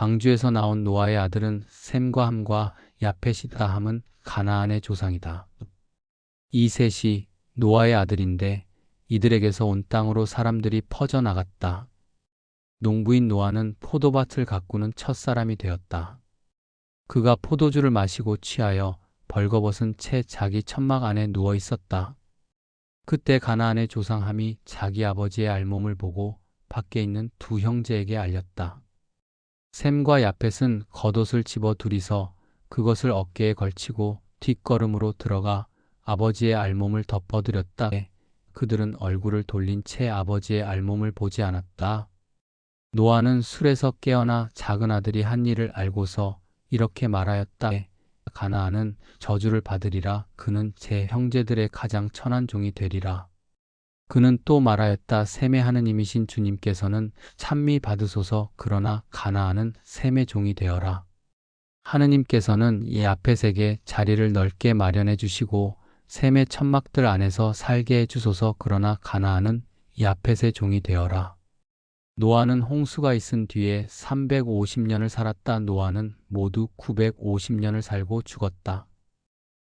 방주에서 나온 노아의 아들은 셈과 함과 야펫이다 함은 가나안의 조상이다. 이 셋이 노아의 아들인데 이들에게서 온 땅으로 사람들이 퍼져 나갔다. 농부인 노아는 포도밭을 가꾸는 첫 사람이 되었다. 그가 포도주를 마시고 취하여 벌거벗은 채 자기 천막 안에 누워 있었다. 그때 가나안의 조상함이 자기 아버지의 알몸을 보고 밖에 있는 두 형제에게 알렸다. 셈과 야펫은 겉옷을 집어 둘이서 그것을 어깨에 걸치고 뒷걸음으로 들어가 아버지의 알몸을 덮어드렸다. 그들은 얼굴을 돌린 채 아버지의 알몸을 보지 않았다. 노아는 술에서 깨어나 작은 아들이 한 일을 알고서 이렇게 말하였다. 가나안은 저주를 받으리라. 그는 제 형제들의 가장 천한 종이 되리라. 그는 또 말하였다. 셈의 하느님이신 주님께서는 찬미 받으소서. 그러나 가나안은 셈의 종이 되어라. 하느님께서는 이 아펫에게 자리를 넓게 마련해 주시고 셈의 천막들 안에서 살게 해 주소서. 그러나 가나안은 이 아펫의 종이 되어라. 노아는 홍수가 있은 뒤에 350년을 살았다. 노아는 모두 950년을 살고 죽었다.